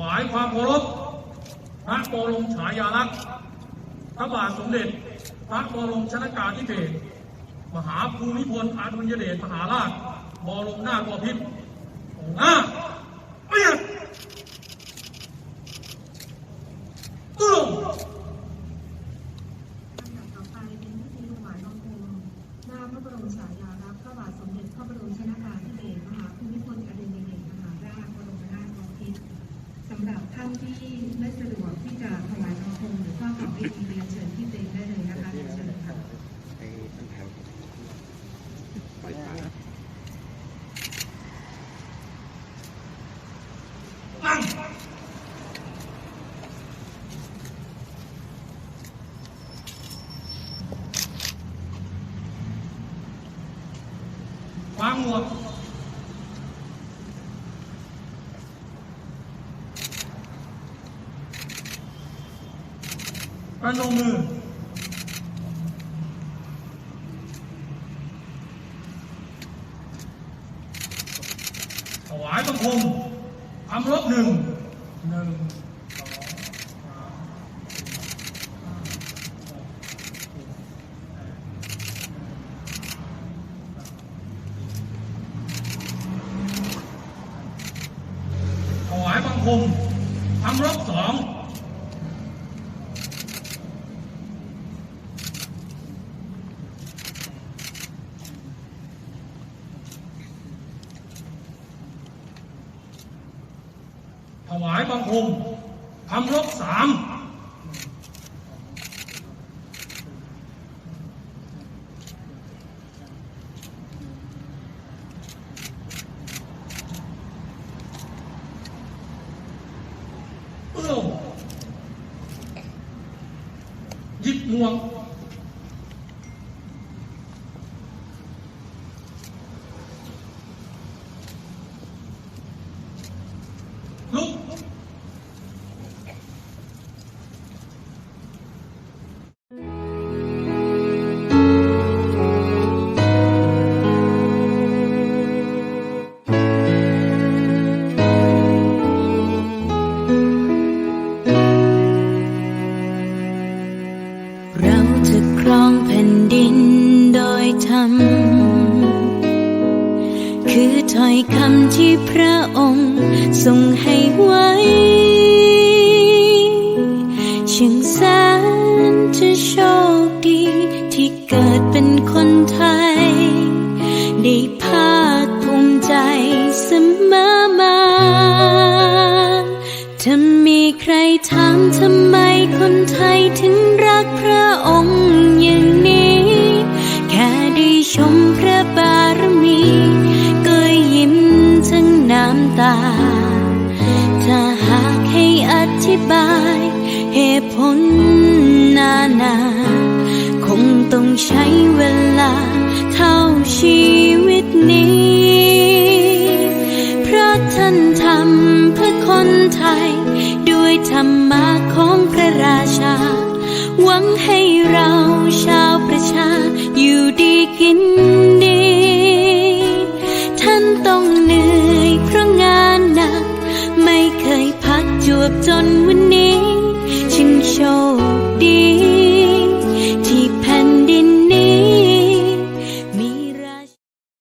วายความเคารพพระบรมฉายาลักษณ์พระบาทสมเด็จ พระบรมชนากาธิเบศรมหาภูมิพลอดุลยเดชมหาราชบรมนาถบพิตรองค์หน้าเปียกตุ้ง ลำดับต่อไปเป็นพิธีถวายบังคมหน้าพระบรมฉายาลักษณ์พระบาทสมเด็จพระบรมชนากาธิเบศรมหาภูมิพลอดุลยเดชมหาราชบรมนาถบพิตรสำหรับท่านที่ไม่สะดวกที่จะถวายบังคมหรือ มีเรียนเชิญที่เต็นท์ได้เลยนะคะเรียนเชิญค่ะไอ้ตั้งแถวปล่อยปลานั่งวางหมวก ประนมมือ ถวายบังคมคำรบหนึ่งหนึ่งสองสามสี่ห้าหกเจ็ดแปดถวายบังคมคำรบสอง ถ วายบังคมคำรบสามหยิบงวง เราจะครองแผ่นดินโดยธรรม คือถ้อยคำที่พระองค์ทรงให้ไว้ช่างแสนจะโชคดีที่เกิดเป็นคนไทย ได้ภาคภูมิใจเสมอมา ถ้ามีใครถามทำไมคนไทยถึง ตา ถ้าหากให้อธิบาย เหตุผลนานา คงต้องใช้เวลาเท่าชีวิตนี้ เพราะท่านทำเพื่อคนไทย ด้วยธรรมะของพระราชา หวังให้เราชาวประชาอยู่ดีกิน 就